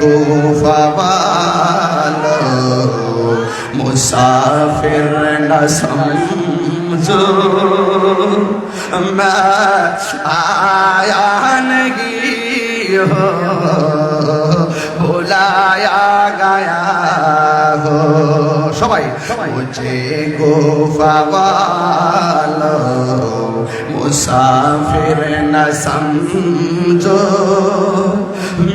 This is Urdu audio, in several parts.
কুফাবালো মুসাফির না সমঝো। মা আয়া নগি হো ভোলায়া গায়া হো। সবাই মুঝে গোফাবালো মুসাফির না সমঝো।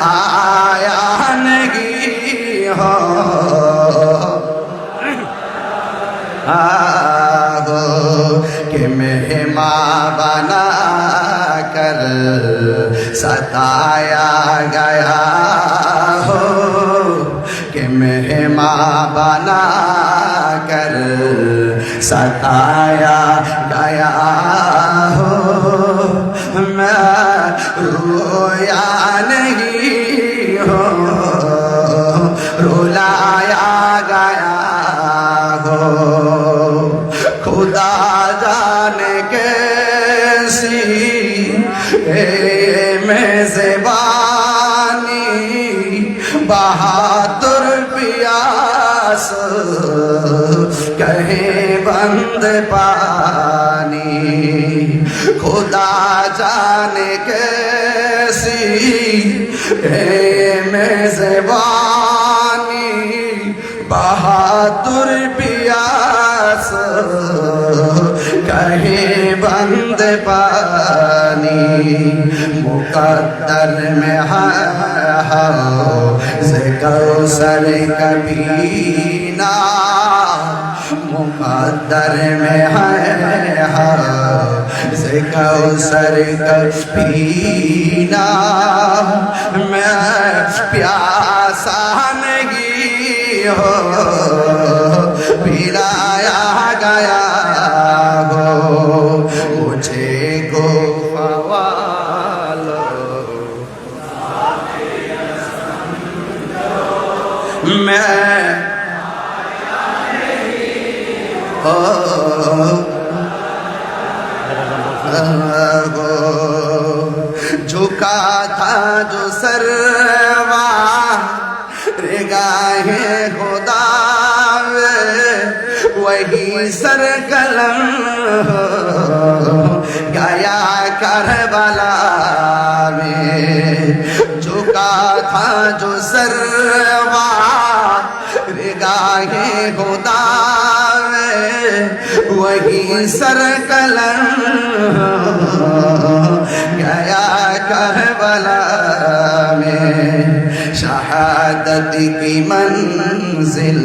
آیا نہیں ہو۔ آگو کہ مہماں بنا کر ستایا گیا ہو۔ کہ مہماں بنا کر ستایا گیا ہو۔ خدا جانے کیسی اے میزبانی بہادر پیاس کہیں بند پانی خدا جانے کیسی اے میزبانی بہادر کہیں بند پانی مقدر میں ہے کوثر کبھی نہ مقدر میں ہے سے کوثر کبھی نہ ہاں میں پیاسا نہیں ہو ہو مجھے کو میں جھکا تھا جو سروا رگاہیں خدا وہی سر قلم گیا کربلا میں جھکا تھا جو سروا رگاہیں خدا وہی سر قلم گیا کربلا میں شہادت کی منزل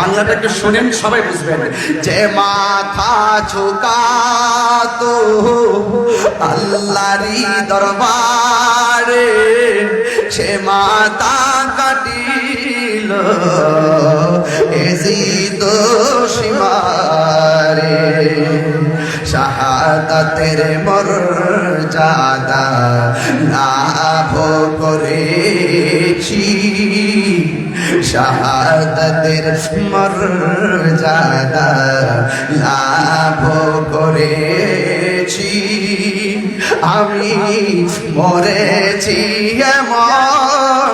বাংলাটা একটু শোনেন, সবাই বুঝবেন। যে মাথা ঝুকা তো আল্লাহরি দরবারে, সে মাথা কাটিল এজিদ সীমারে। শাহাদাতের মর্যাদা লাভ করেছি। শাহাদাতের মর্যাদা লাভ করেছি। আমি মরেছি এমন